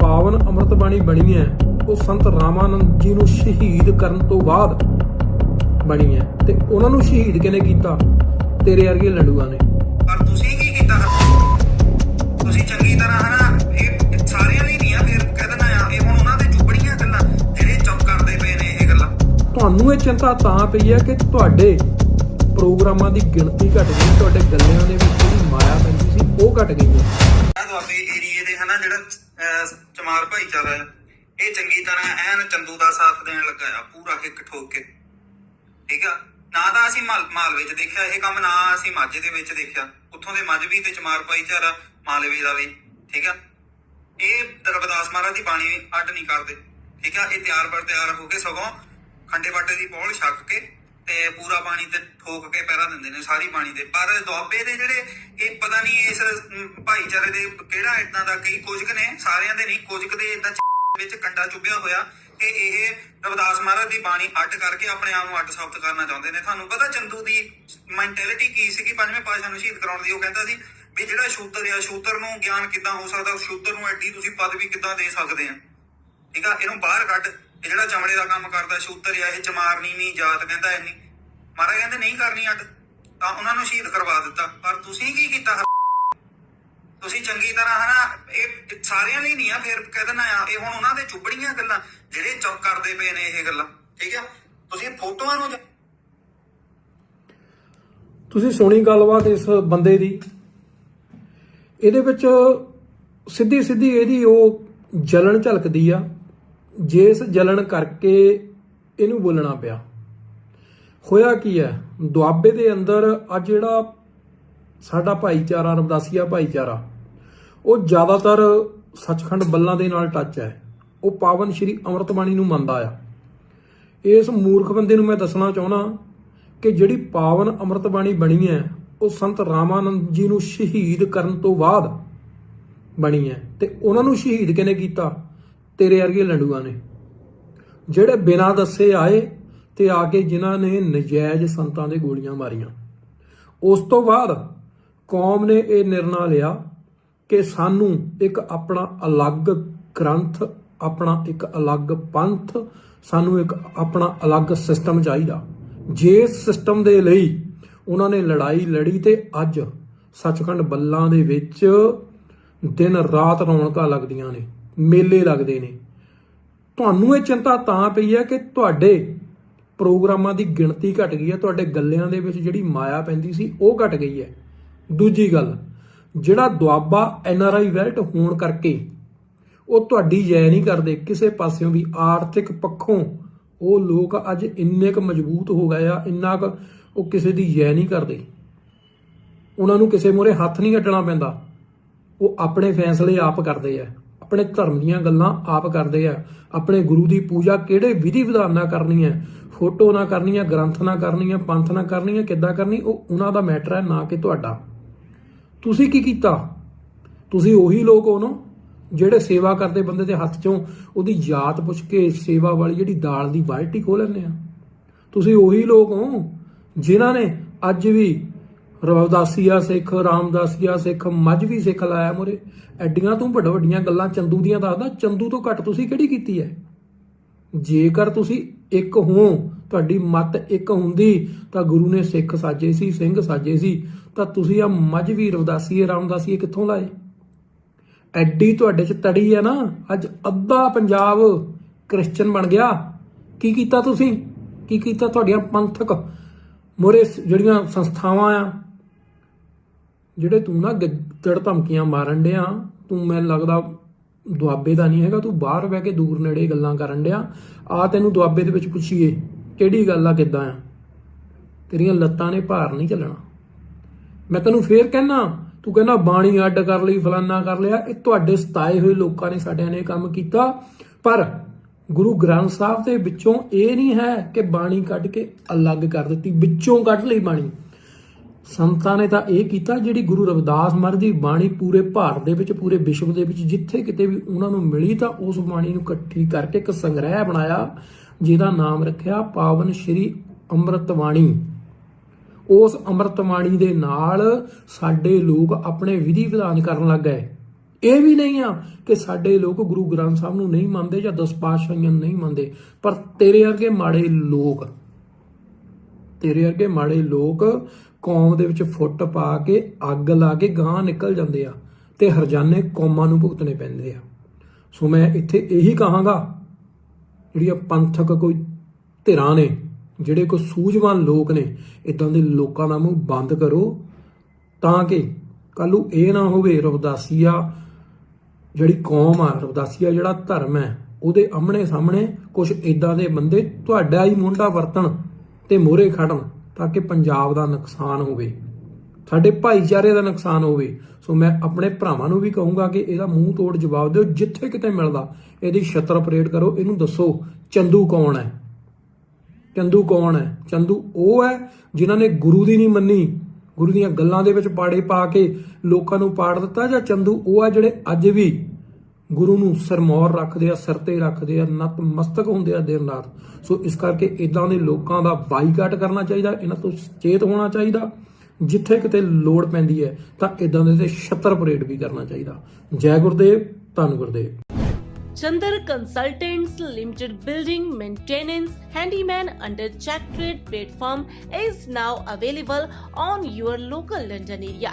ਪਾਵਨ ਅੰਮ੍ਰਿਤ ਬਾਣੀ ਬਣੀ ਹੈ। ਉਹ ਸੰਤ ਰਾਮਾਨੰਦ ਜੀ ਨੂੰ ਸ਼ਹੀਦ ਕਰਨ ਤੋਂ ਬਾਅਦ ਬਣੀ ਹੈ। ਤੇ ਉਹਨਾਂ ਨੂੰ ਸ਼ਹੀਦ ਕਿਹਨੇ ਕੀਤਾ? ਤੇਰੇ ਵਰਗੇ ਲੰਡੂਆਂ ਨੇ। ਪਰ ਤੁਸੀਂ ਕੀ ਕੀਤਾ ਤੁਸੀਂ ਚੰਗੀ ਤਰ੍ਹਾਂ ਹਨਾ ਇਹ ਸਾਰਿਆਂ ਲਈ ਨਹੀਂ ਆ ਫਿਰ ਕਹਿ ਦੇਣਾ ਆ ਇਹ ਹੁਣ ਉਹਨਾਂ ਦੇ ਚੁੱਪੜੀਆਂ ਗੱਲਾਂ ਜਿਹੜੇ ਚੁੱਪ ਕਰਦੇ ਪਏ ਨੇ ਇਹ ਗੱਲਾਂ। ਤੁਹਾਨੂੰ ਇਹ ਚਿੰਤਾ ਤਾਂ ਪਈ ਹੈ ਕਿ ਤੁਹਾਡੇ ਪ੍ਰੋਗਰਾਮਾਂ ਦੀ ਗਿਣਤੀ ਘਟ ਗਈ ਤੁਹਾਡੇ ਗੱਲਿਆਂ ਦੇ ਵਿੱਚ ਜਿਹੜੀ ਮਾਇਆ ਪੈਂਦੀ ਸੀ ਉਹ ਘਟ ਗਈ ਹੈ। ਚਮਾਰ ਭਾਈਚਾਰਾ ਇਹ ਚੰਗੀ ਤਰ੍ਹਾਂ ਐਨ ਚੰਦੂ ਦਾ ਸਾਥ ਦੇਣ ਲੱਗਾ ਆ, ਪੂਰਾ ਹਿੱਕ ਠੋਕ ਕੇ। ਠੀਕ ਆ? ਨਾ ਤਾਂ ਅਸੀਂ ਮਾਲ ਮਾਲਵੇ ਚ ਦੇਖਿਆ, ਇਹ ਕੰਮ ਨਾ ਅਸੀਂ ਮਾਝੇ ਦੇ ਵਿੱਚ ਦੇਖਿਆ। ਉੱਥੋਂ ਦੇ ਮਾਝ ਵੀ ਤੇ ਚਮਾਰ ਭਾਈਚਾਰਾ, ਮਾਲਵੇ ਦਾ ਵੀ। ਠੀਕ ਆ? ਇਹ ਦਰਬਦਾਸ ਮਹਾਰਾਜ ਦੀ ਬਾਣੀ ਅੱਡ ਨਹੀਂ ਕਰਦੇ। ਠੀਕ ਆ? ਇਹ ਤਿਆਰ ਬਰ ਤਿਆਰ ਹੋ ਕੇ ਸਗੋਂ ਖੰਡੇ ਬਾਟੇ ਦੀ ਪੌਲ ਛੱਕ ਕੇ ਤੇ ਪੂਰਾ ਪਾਣੀ ਤੇ ਠੋਕ ਕੇ ਪੈਰਾ ਦਿੰਦੇ ਨੇ, ਸਾਰੀ ਬਾਣੀ ਦੇ ਪਰ ਦੁਆਬੇ ਦੇ ਜਿਹੜੇ ਇਹ ਪਤਾ ਨਹੀਂ ਇਸ ਭਾਈਚਾਰੇ ਦੇ ਕਿਹੜਾ ਇਦਾਂ ਦਾ ਕਈ ਕੁਝ ਨੇ, ਸਾਰਿਆਂ ਦੇ ਨਹੀਂ ਕੁਝ ਦੇ ਇਦਾਂ ਵਿੱਚ ਕੰਡਾ ਚੁੱਭਿਆ ਹੋਇਆ ਕਿ ਇਹ ਰਵਿਦਾਸ ਮਹਾਰਾਜ ਦੀ ਬਾਣੀ ਅੱਡ ਕਰਕੇ ਆਪਣੇ ਆਪ ਨੂੰ ਅੱਡ ਸਾਬਤ ਕਰਨਾ ਚਾਹੁੰਦੇ ਨੇ। ਤੁਹਾਨੂੰ ਪਤਾ ਚੰਦੂ ਦੀ ਮੈਂਟੈਲਿਟੀ ਕੀ ਸੀ ਕਿ ਪੰਜਵੇਂ ਪਾਤਸ਼ਾਹ ਨੂੰ ਸ਼ਹੀਦ ਕਰਾਉਣ ਦੀ ਉਹ ਕਹਿੰਦਾ ਸੀ ਵੀ ਜਿਹੜਾ ਸ਼ੂਦਰ ਆ ਸ਼ੂਦਰ ਨੂੰ ਗਿਆਨ ਕਿੱਦਾਂ ਹੋ ਸਕਦਾ? ਸ਼ੂਦਰ ਨੂੰ ਐਡੀ ਤੁਸੀਂ ਪਦਵੀ ਕਿੱਦਾਂ ਦੇ ਸਕਦੇ ਆ? ਠੀਕ ਆ? ਇਹਨੂੰ ਬਾਹਰ ਕੱਢ। ਇਹ ਜਿਹੜਾ ਚਮੜੇ ਦਾ ਕੰਮ ਕਰਦਾ ਸ਼ੂਦਰ ਆ ਇਹ ਚਮਾਰ ਨੀਵੀਂ ਜਾਤ ਕਹਿੰਦਾ ਇੰਨੀ। ਮਹਾਰਾਜ ਕਹਿੰਦੇ, ਨਹੀਂ ਕਰਨੀ ਅੱਡ। ਤਾਂ ਉਹਨਾਂ ਨੂੰ ਸ਼ਹੀਦ ਕਰਵਾ ਦਿੱਤਾ। ਪਰ ਤੁਸੀਂ ਕੀ ਕੀਤਾ? ਤੁਸੀਂ ਚੰਗੀ ਤਰ੍ਹਾਂ ਹਨਾ, ਇਹ ਸਾਰਿਆਂ ਲਈ ਨਹੀਂ ਆ, ਫਿਰ ਕਹਿ ਦੇਣਾ ਆ, ਇਹ ਹੁਣ ਉਹਨਾਂ ਦੇ ਚੁੱਪੜੀਆਂ ਗੱਲਾਂ, ਜਿਹੜੇ ਚੁੱਪ ਕਰਦੇ ਪਏ ਨੇ ਇਹ ਗੱਲਾਂ। ਠੀਕ ਆ? ਤੁਸੀਂ ਫੋਟੋਆਂ ਨੂੰ ਜ- ਤੁਸੀਂ ਸੁਣੀ ਗੱਲਬਾਤ ਇਸ ਬੰਦੇ ਦੀ? ਇਹਦੇ ਵਿੱਚ ਸਿੱਧੀ ਸਿੱਧੀ ਇਹਦੀ ਉਹ ਜਲਣ ਝਲਕਦੀ ਆ। ਜਿਸ ਜਲਣ ਕਰਕੇ ਇਹਨੂੰ ਬੋਲਣਾ ਪਿਆ। ਹੋਇਆ ਕੀ ਹੈ? ਦੁਆਬੇ ਦੇ ਅੰਦਰ ਅੱਜ ਜਿਹੜਾ ਸਾਡਾ ਭਾਈਚਾਰਾ, ਰਵਦਾਸੀਆ ਭਾਈਚਾਰਾ, ਉਹ ਜ਼ਿਆਦਾਤਰ ਸੱਚਖੰਡ ਬੱਲਾਂ ਦੇ ਨਾਲ ਟੱਚ ਹੈ। ਉਹ ਪਾਵਨ ਸ਼੍ਰੀ ਅੰਮ੍ਰਿਤ ਬਾਣੀ ਨੂੰ ਮੰਨਦਾ ਆ। ਇਸ ਮੂਰਖ ਬੰਦੇ ਨੂੰ ਮੈਂ ਦੱਸਣਾ ਚਾਹੁੰਦਾ ਕਿ ਜਿਹੜੀ ਪਾਵਨ ਅੰਮ੍ਰਿਤ ਬਾਣੀ ਬਣੀ ਹੈ, ਉਹ ਸੰਤ ਰਾਮਾਨੰਦ ਜੀ ਨੂੰ ਸ਼ਹੀਦ ਕਰਨ ਤੋਂ ਬਾਅਦ ਬਣੀ ਹੈ। ਤੇ ਉਹਨਾਂ ਨੂੰ ਸ਼ਹੀਦ ਕਿਹਨੇ ਕੀਤਾ? ਤੇਰੇ ਵਰਗੇ ਲੰਡੂਆਂ ਨੇ। ਜਿਹੜੇ ਬਿਨਾਂ ਦੱਸੇ ਆਏ ਤੇ ਆ ਕੇ ਜਿਨ੍ਹਾਂ ਨੇ ਨਜਾਇਜ਼ ਸੰਤਾਂ ਦੇ ਗੋਲੀਆਂ ਮਾਰੀਆਂ। ਉਸ ਤੋਂ ਬਾਅਦ ਕੌਮ ਨੇ ਇਹ ਨਿਰਣਾ ਲਿਆ ਕਿ ਸਾਨੂੰ ਇੱਕ ਆਪਣਾ ਅਲੱਗ ਗ੍ਰੰਥ, ਆਪਣਾ ਇੱਕ ਅਲੱਗ ਪੰਥ, ਸਾਨੂੰ ਇੱਕ ਆਪਣਾ ਅਲੱਗ ਸਿਸਟਮ ਚਾਹੀਦਾ। ਜੇ ਸਿਸਟਮ ਦੇ ਲਈ ਉਹਨਾਂ ਨੇ ਲੜਾਈ ਲੜੀ ਤੇ ਅੱਜ ਸੱਚਖੰਡ ਬੱਲਾਂ ਦੇ ਵਿੱਚ ਦਿਨ ਰਾਤ ਰੌਣਕਾਂ ਲੱਗਦੀਆਂ ਨੇ। ਮੇਲੇ ਲੱਗਦੇ ਨੇ। ਤੁਹਾਨੂੰ ਇਹ ਚਿੰਤਾ ਤਾਂ ਪਈ ਹੈ ਕਿ ਤੁਹਾਡੇ ਪ੍ਰੋਗਰਾਮਾਂ ਦੀ ਗਿਣਤੀ ਘਟ ਗਈ ਹੈ, ਤੁਹਾਡੇ ਗੱਲਿਆਂ ਦੇ ਵਿੱਚ ਜਿਹੜੀ ਮਾਇਆ ਪੈਂਦੀ ਸੀ ਉਹ ਘਟ ਗਈ ਹੈ। ਦੂਜੀ ਗੱਲ, ਜਿਹੜਾ ਦੁਆਬਾ ਐਨ ਆਰ ਆਈ ਵੈਲਟ ਹੋਣ ਕਰਕੇ ਉਹ ਤੁਹਾਡੀ ਜੈ ਨਹੀਂ ਕਰਦੇ, ਕਿਸੇ ਪਾਸਿਓਂ ਵੀ ਆਰਥਿਕ ਪੱਖੋਂ ਉਹ ਲੋਕ ਅੱਜ ਇੰਨੇ ਕੁ ਮਜ਼ਬੂਤ ਹੋ ਗਏ ਆ, ਇੰਨਾ ਕੁ ਉਹ ਕਿਸੇ ਦੀ ਜੈ ਨਹੀਂ ਕਰਦੇ। ਉਹਨਾਂ ਨੂੰ ਕਿਸੇ ਮੂਹਰੇ ਹੱਥ ਨਹੀਂ ਅੱਡਣਾ ਪੈਂਦਾ। ਉਹ ਆਪਣੇ ਫੈਸਲੇ ਆਪ ਕਰਦੇ ਆ। ਆਪਣੇ ਧਰਮ ਦੀਆਂ ਗੱਲਾਂ ਆਪ ਕਰਦੇ ਆ। ਆਪਣੇ ਗੁਰੂ ਦੀ ਪੂਜਾ ਕਿਹੜੇ ਵਿਧੀ ਵਿਧਾਨ ਨਾਲ ਕਰਨੀ ਹੈ? ਫੋਟੋ ਨਾ ਕਰਨੀ ਹੈ ਗ੍ਰੰਥ ਨਾ ਕਰਨੀ ਹੈ ਪੰਥ ਨਾ ਕਰਨੀ ਹੈ ਕਿੱਦਾਂ ਕਰਨੀ? ਉਹ ਉਹਨਾਂ ਦਾ ਮੈਟਰ ਹੈ, ਨਾ ਕਿ ਤੁਹਾਡਾ। ਤੁਸੀਂ ਕੀ ਕੀਤਾ? ਤੁਸੀਂ ਉਹੀ ਲੋਕ ਹੋ ਨਾ, ਜਿਹੜੇ ਸੇਵਾ ਕਰਦੇ ਬੰਦੇ ਦੇ ਹੱਥ ਚੋਂ ਉਹਦੀ ਜਾਤ ਪੁੱਛ ਕੇ ਸੇਵਾ ਵਾਲੀ ਜਿਹੜੀ ਦਾਲ ਦੀ ਬਾਲਟੀ ਖੋਹ ਲੈਂਦੇ ਆ। ਤੁਸੀਂ ਉਹੀ ਲੋਕ ਹੋ, ਜਿਨ੍ਹਾਂ ਨੇ ਅੱਜ ਵੀ ਰਵਦਾਸੀਆ ਸਿੱਖ, ਰਾਮਦਾਸੀਆ ਸਿੱਖ ਮਜ੍ਹਬੀ ਸਿੱਖ ਲਾਇਆ ਮੋਰੇ। ਐਡੀਆਂ ਤੋਂ ਵੱਡ ਵੱਡੀਆਂ ਗੱਲਾਂ ਚੰਦੂ ਦੀਆਂ ਦੱਸਦਾ, ਚੰਦੂ ਤੋਂ ਘੱਟ ਤੁਸੀਂ ਕਿਹੜੀ ਕੀਤੀ ਹੈ ਜੇਕਰ ਤੁਸੀਂ ਇੱਕ ਹੋ, ਤੁਹਾਡੀ ਮਤ ਇੱਕ ਹੁੰਦੀ, ਤਾਂ ਗੁਰੂ ਨੇ ਸਿੱਖ ਸਾਜੇ ਸੀ, ਸਿੰਘ ਸਾਜੇ ਸੀ, ਤਾਂ ਤੁਸੀਂ ਆ ਮਜ੍ਹਬੀ ਰਵਦਾਸੀਏ, ਰਾਮਦਾਸੀਏ ਕਿੱਥੋਂ ਲਾਏ? ਐਡੀ ਤੁਹਾਡੇ ਚ ਤੜੀ ਹੈ ਨਾ, ਅੱਜ ਅੱਧਾ ਪੰਜਾਬ ਕ੍ਰਿਸਚੀਅਨ ਬਣ ਗਿਆ। ਕੀ ਕੀਤਾ ਤੁਸੀਂ? ਕੀ ਕੀਤਾ ਤੁਹਾਡੀਆਂ ਪੰਥਕ? ਮੋਰੇ ਜਿਹੜੀਆਂ ਸੰਸਥਾਵਾਂ ਆ ਜਿਹੜੇ ਤੂੰ ਨਾ ਗਿੱਦੜ ਧਮਕੀਆਂ ਮਾਰਨ ਡਿਆ, ਤੂੰ ਮੈਨੂੰ ਲੱਗਦਾ ਦੁਆਬੇ ਦਾ ਨਹੀਂ ਹੈਗਾ, ਤੂੰ ਬਾਹਰ ਬਹਿ ਕੇ ਦੂਰ ਨੇੜੇ ਗੱਲਾਂ ਕਰਨ ਡਿਆ। ਆ ਤੈਨੂੰ ਦੁਆਬੇ ਦੇ ਵਿੱਚ ਪੁੱਛੀਏ, ਕਿਹੜੀ ਗੱਲ ਆ, ਕਿੱਦਾਂ ਆ? ਤੇਰੀਆਂ ਲੱਤਾਂ ਨੇ ਭਾਰ ਨਹੀਂ ਚੱਲਣਾ। ਮੈਂ ਤੈਨੂੰ ਫੇਰ ਕਹਿਣਾ ਤੂੰ ਕਹਿੰਦਾ ਬਾਣੀ ਅੱਡ ਕਰ ਲਈ, ਫਲਾਨਾ ਕਰ ਲਿਆ। ਇਹ ਤੁਹਾਡੇ ਸਤਾਏ ਹੋਏ ਲੋਕਾਂ ਨੇ ਸਾਡਿਆਂ ਨੇ ਕੰਮ ਕੀਤਾ। ਪਰ ਗੁਰੂ ਗ੍ਰੰਥ ਸਾਹਿਬ ਦੇ ਵਿੱਚੋਂ ਇਹ ਨਹੀਂ ਹੈ ਕਿ ਬਾਣੀ ਕੱਢ ਕੇ ਅਲੱਗ ਕਰ ਦਿੱਤੀ, ਵਿੱਚੋਂ ਕੱਢ ਲਈ ਬਾਣੀ। ਸੰਤਾਂ ਨੇ ਤਾਂ ਇਹ ਕੀਤਾ ਜਿਹੜੀ ਗੁਰੂ ਰਵਿਦਾਸ ਮਹਾਰਾਜ ਦੀ ਬਾਣੀ ਪੂਰੇ ਭਾਰਤ ਦੇ ਵਿੱਚ, ਪੂਰੇ ਵਿਸ਼ਵ ਦੇ ਵਿੱਚ ਜਿੱਥੇ ਕਿਤੇ ਵੀ ਉਹਨਾਂ ਨੂੰ ਮਿਲੀ ਤਾਂ ਉਸ ਬਾਣੀ ਨੂੰ ਇਕੱਠੀ ਕਰਕੇ ਇੱਕ ਸੰਗ੍ਰਹਿ ਬਣਾਇਆ, ਜਿਹਦਾ ਨਾਮ ਰੱਖਿਆ ਪਾਵਨ ਸ਼੍ਰੀ ਅੰਮ੍ਰਿਤ ਬਾਣੀ ਉਸ ਅੰਮ੍ਰਿਤ ਬਾਣੀ ਦੇ ਨਾਲ ਸਾਡੇ ਲੋਕ ਆਪਣੇ ਵਿਧੀ ਵਿਧਾਨ ਕਰਨ ਲੱਗ ਗਏ। ਇਹ ਵੀ ਨਹੀਂ ਆ ਕਿ ਸਾਡੇ ਲੋਕ ਗੁਰੂ ਗ੍ਰੰਥ ਸਾਹਿਬ ਨੂੰ ਨਹੀਂ ਮੰਨਦੇ ਜਾਂ ਦਸ ਪਾਤਸ਼ਾਹੀਆਂ ਨੂੰ ਨਹੀਂ ਮੰਨਦੇ, ਪਰ ਤੇਰੇ ਵਰਗੇ ਮਾੜੇ ਲੋਕ ਤੇਰੇ ਵਰਗੇ ਮਾੜੇ ਲੋਕ ਕੌਮ ਦੇ ਵਿੱਚ ਫੁੱਟ ਪਾ ਕੇ, ਅੱਗ ਲਾ ਕੇ ਗਾਂ ਨਿਕਲ ਜਾਂਦੇ ਆ ਤੇ ਹਰਜਾਨੇ ਕੌਮਾਂ ਨੂੰ ਭੁਗਤਣੇ ਪੈਂਦੇ ਆ। ਸੋ ਮੈਂ ਇੱਥੇ ਇਹੀ ਕਹਾਂਗਾ ਜਿਹੜੀਆਂ ਪੰਥਕ ਕੋਈ ਧਿਰਾਂ ਨੇ, ਜਿਹੜੇ ਕੋਈ ਸੂਝਵਾਨ ਲੋਕ ਨੇ ਇਦਾਂ ਦੇ ਲੋਕਾਂ ਦਾ ਮੂੰਹ ਬੰਦ ਕਰੋ, ਤਾਂ ਕਿ ਕੱਲੂ ਇਹ ਨਾ ਹੋਵੇ ਰਵਦਾਸੀਆ, ਜਿਹੜੀ ਕੌਮ ਆ, ਰਵਦਾਸੀਆ ਜਿਹੜਾ ਧਰਮ ਹੈ, ਉਹਦੇ ਆਹਮਣੇ ਸਾਹਮਣੇ ਕੁਝ ਇਦਾਂ ਦੇ ਬੰਦੇ ਤੁਹਾਡਾ ਹੀ ਮੁੰਡਾ ਵਰਤਣ। ਤੇ ਮੋਹਰੇ ਖੜਨ ਤਾਂ ਕਿ ਪੰਜਾਬ ਦਾ ਨੁਕਸਾਨ ਹੋਵੇ। ਸਾਡੇ ਭਾਈਚਾਰੇ ਦਾ ਨੁਕਸਾਨ ਹੋਵੇ। ਸੋ ਮੈਂ ਆਪਣੇ ਭਰਾਵਾਂ ਨੂੰ ਵੀ ਕਹੂੰਗਾ ਕਿ ਇਹਦਾ ਮੂੰਹ ਤੋੜ ਜਵਾਬ ਦਿਓ, ਜਿੱਥੇ ਕਿਤੇ ਮਿਲਦਾ ਇਹਦੀ ਛਤਰ ਅਪਰੇਟ ਕਰੋ। ਇਹਨੂੰ ਦੱਸੋ, ਚੰਦੂ ਕੌਣ ਹੈ? ਚੰਦੂ ਕੌਣ ਹੈ? ਚੰਦੂ ਉਹ ਹੈ ਜਿਨ੍ਹਾਂ ਨੇ ਗੁਰੂ ਦੀ ਨਹੀਂ ਮੰਨੀ। ਗੁਰੂ ਦੀਆਂ ਗੱਲਾਂ ਦੇ ਵਿੱਚ ਪਾੜੇ ਪਾ ਕੇ ਲੋਕਾਂ ਨੂੰ ਪਾੜ ਦਿੱਤਾ ਜਾਂ ਚੰਦੂ ਉਹ ਹੈ ਜਿਹੜੇ ਅੱਜ ਵੀ ਗੁਰੂ ਨੂੰ ਸਰਮੌਰ ਰੱਖਦੇ ਆ ਸਿਰ ਤੇ ਰੱਖਦੇ ਆ ਨਤਮਸਤਕ ਹੁੰਦੇ ਆ ਦਿਨ ਰਾਤ ਸੋ ਇਸ ਕਰਕੇ ਇਦਾਂ ਦੇ ਲੋਕਾਂ ਦਾ ਬਾਈਕਾਟ ਕਰਨਾ ਚਾਹੀਦਾ ਇਹਨਾਂ ਤੋਂ ਚੇਤ ਹੋਣਾ ਚਾਹੀਦਾ ਜਿੱਥੇ ਕਿਤੇ ਲੋੜ ਪੈਂਦੀ ਹੈ ਤਾਂ ਇਦਾਂ ਦੇ ਤੇ ਛੱਤਰ ਪਰੇਡ ਵੀ ਕਰਨਾ ਚਾਹੀਦਾ ਜੈ ਗੁਰਦੇਵ ਧੰਨ Gurdev Chandar consultants limited building maintenance handyman under chat trade platform is now available on your local london area